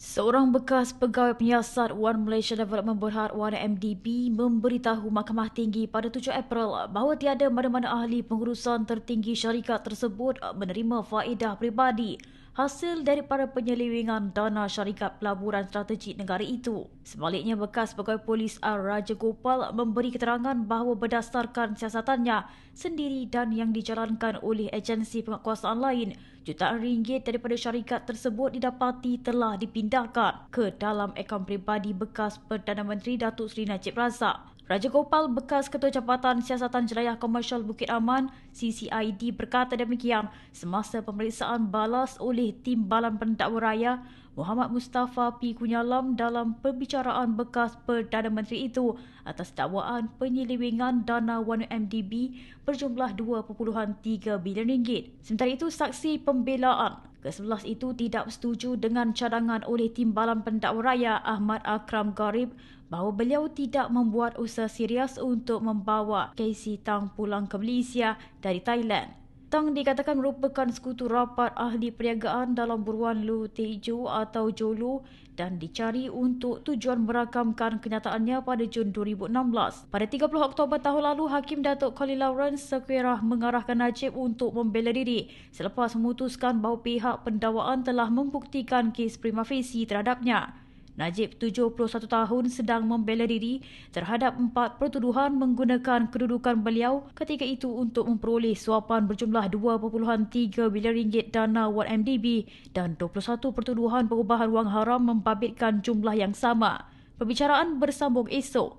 Seorang bekas pegawai penyiasat One Malaysia Development Berhad One MDB memberitahu Mahkamah Tinggi pada 7 April bahawa tiada mana-mana ahli pengurusan tertinggi syarikat tersebut menerima faedah peribadi hasil daripada penyelewengan dana syarikat pelaburan strategik negara itu. Sebaliknya, bekas pegawai polis R. Raja Gopal memberi keterangan bahawa berdasarkan siasatannya sendiri dan yang dijalankan oleh agensi penguasaan lain, jutaan ringgit daripada syarikat tersebut didapati telah dipindahkan ke dalam akaun peribadi bekas Perdana Menteri Datuk Seri Najib Razak. Raja Gopal, bekas Ketua Jabatan Siasatan Jelajah Komersial Bukit Aman, CCID berkata demikian semasa pemeriksaan balas oleh Timbalan Pendakwa Raya Muhammad Mustafa P. Kunyalam dalam perbicaraan bekas Perdana Menteri itu atas dakwaan penyelewengan dana 1MDB berjumlah 2.3 bilion ringgit. Sementara itu, saksi pembelaan ke-11 itu tidak setuju dengan cadangan oleh Timbalan Pendakwa Raya Ahmad Akram Garib bahawa beliau tidak membuat usaha serius untuk membawa Casey Tang pulang ke Malaysia dari Thailand. Tang dikatakan merupakan sekutu rapat ahli perniagaan dalam buruan Lu Teju atau Jolu dan dicari untuk tujuan merakamkan kenyataannya pada Jun 2016. Pada 30 Oktober tahun lalu, Hakim Datuk Khalil Lawrence sekerah mengarahkan Najib untuk membela diri selepas memutuskan bahawa pihak pendakwaan telah membuktikan kes prima facie terhadapnya. Najib 71 tahun sedang membela diri terhadap empat pertuduhan menggunakan kedudukan beliau ketika itu untuk memperoleh suapan berjumlah 2.3 bilion ringgit dana 1MDB dan 21 pertuduhan perubahan wang haram membabitkan jumlah yang sama. Perbicaraan bersambung esok.